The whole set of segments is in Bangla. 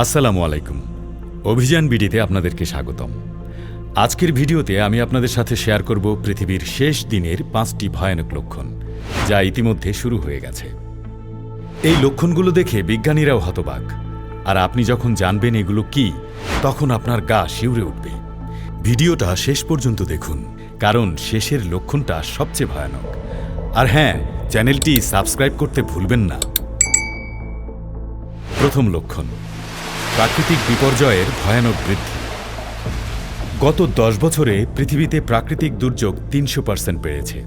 আসসালামু আলাইকুম। অভিযান বিডিতে আপনাদেরকে স্বাগতম। আজকের ভিডিওতে আমি আপনাদের সাথে শেয়ার করব পৃথিবীর শেষ দিনের পাঁচটি ভয়ানক লক্ষণ, যা ইতিমধ্যে শুরু হয়ে গেছে। এই লক্ষণগুলো দেখে বিজ্ঞানীরাও হতবাক। আর আপনি যখন জানবেন এগুলো কি, তখন আপনার গা শিউরে উঠবে। ভিডিওটা শেষ পর্যন্ত দেখুন, কারণ শেষের লক্ষণটা সবচেয়ে ভয়ানক। আর হ্যাঁ চ্যানেলটি সাবস্ক্রাইব করতে ভুলবেন না। প্রথম লক্ষণ প্রাকৃতিক বিপর্যয়ের ভয়ানক বৃদ্ধি। গত দশ বছরে পৃথিবীতে প্রাকৃতিক দুর্যোগ তিনশো পার্সেন্ট বেড়েছে।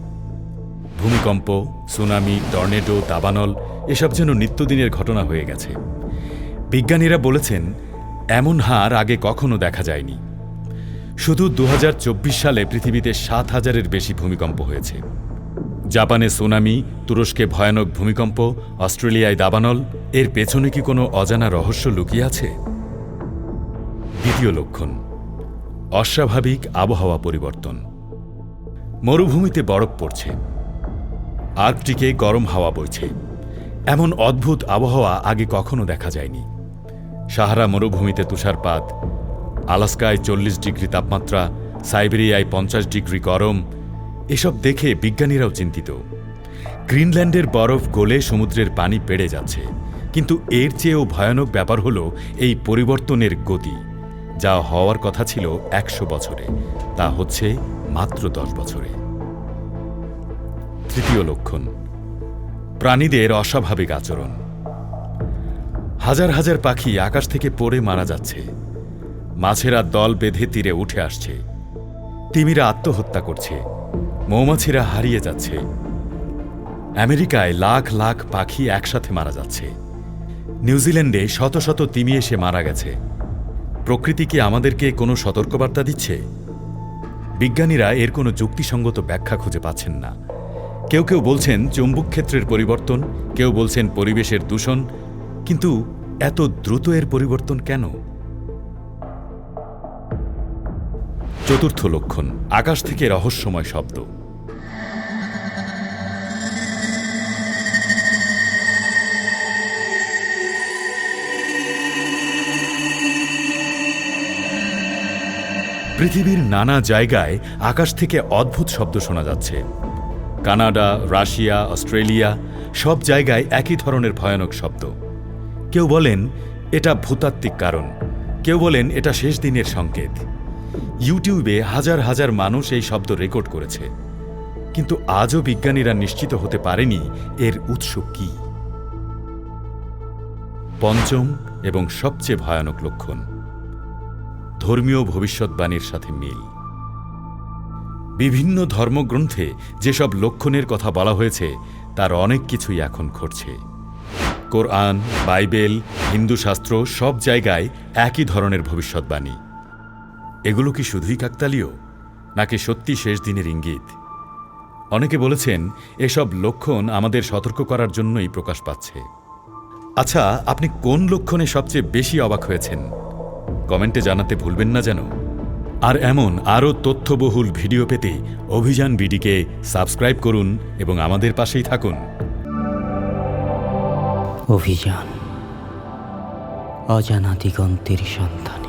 ভূমিকম্প, সুনামি, টর্নেডো, দাবানল এসব যেন নিত্যদিনের ঘটনা হয়ে গেছে। বিজ্ঞানীরা বলেছেন, এমন হার আগে কখনো দেখা যায়নি। শুধু দু হাজার চব্বিশ সালে পৃথিবীতে সাত হাজারের বেশি ভূমিকম্প হয়েছে। জাপানে সুনামি, তুরস্কে ভয়ানক ভূমিকম্প, অস্ট্রেলিয়ায় দাবানল, এর পেছনে কি কোনো অজানা রহস্য লুকিয়ে আছে? দ্বিতীয় লক্ষণ, অস্বাভাবিক আবহাওয়া পরিবর্তন। মরুভূমিতে বরফ পড়ছে। আর্কটিকে গরম হাওয়া বইছে। এমন অদ্ভুত আবহাওয়া আগে কখনো দেখা যায়নি। সাহারা মরুভূমিতে তুষারপাত। আলাস্কায় চল্লিশ ডিগ্রি তাপমাত্রা, সাইবেরিয়ায় পঞ্চাশ ডিগ্রি গরম এসব দেখে বিজ্ঞানীরাও চিন্তিত। গ্রিনল্যান্ডের বরফ গলে সমুদ্রের পানি বেড়ে যাচ্ছে, কিন্তু এর চেয়েও ভয়ানক ব্যাপার হল এই পরিবর্তনের গতি, যা হওয়ার কথা ছিল একশো বছরে, তা হচ্ছে মাত্র দশ বছরে। তৃতীয় লক্ষণ, প্রাণীদের অস্বাভাবিক আচরণ। হাজার হাজার পাখি আকাশ থেকে পড়ে মারা যাচ্ছে, মাছেরা দল বেঁধে তীরে উঠে আসছে, তিমিরা আত্মহত্যা করছে মৌমাছিরা হারিয়ে যাচ্ছে। আমেরিকায় লাখ লাখ পাখি একসাথে মারা যাচ্ছে। নিউজিল্যান্ডে শত শত তিমি এসে মারা গেছে। প্রকৃতি কি আমাদেরকে কোনো সতর্কবার্তা দিচ্ছে? বিজ্ঞানীরা এর কোনো যুক্তিসঙ্গত ব্যাখ্যা খুঁজে পাচ্ছেন না। কেউ কেউ বলছেন চৌম্বক ক্ষেত্রের পরিবর্তন, কেউ বলছেন পরিবেশের দূষণ, কিন্তু এত দ্রুত এর পরিবর্তন কেন? চতুর্থ লক্ষণ, আকাশ থেকে রহস্যময় শব্দ। পৃথিবীর নানা জায়গায় আকাশ থেকে অদ্ভুত শব্দ শোনা যাচ্ছে। কানাডা, রাশিয়া, অস্ট্রেলিয়া, সব জায়গায় একই ধরনের ভয়ানক শব্দ। কেউ বলেন, এটা ভূতাত্ত্বিক কারণ। কেউ বলেন, এটা শেষ দিনের সংকেত। ইউটিউবে হাজার হাজার মানুষ এই শব্দ রেকর্ড করেছে। কিন্তু আজও বিজ্ঞানীরা নিশ্চিত হতে পারেনি এর উৎস কি। পঞ্চম এবং সবচেয়ে ভয়ানক লক্ষণ। ধর্মীয় ভবিষ্যৎবাণীর সাথে মিল। বিভিন্ন ধর্মগ্রন্থে যেসব লক্ষণের কথা বলা হয়েছে, তার অনেক কিছুই এখন ঘটছে। কোরআন, বাইবেল হিন্দু শাস্ত্র সব জায়গায় একই ধরনের ভবিষ্যৎবাণী। এগুলো কি শুধুই কাকতালীয়, নাকি সত্যি শেষ দিনের ইঙ্গিত? অনেকে বলেছেন, এসব লক্ষণ আমাদের সতর্ক করার জন্যই প্রকাশ পাচ্ছে। আচ্ছা আপনি কোন লক্ষণে সবচেয়ে বেশি অবাক হয়েছেন? কমেন্টে জানাতে ভুলবেন না যেন। আর এমন আরও তথ্যবহুল ভিডিও পেতে অভিযান বিডিকে সাবস্ক্রাইব করুন এবং আমাদের পাশেই থাকুন। অভিযান, অজানা দিগন্তের সন্ধানে।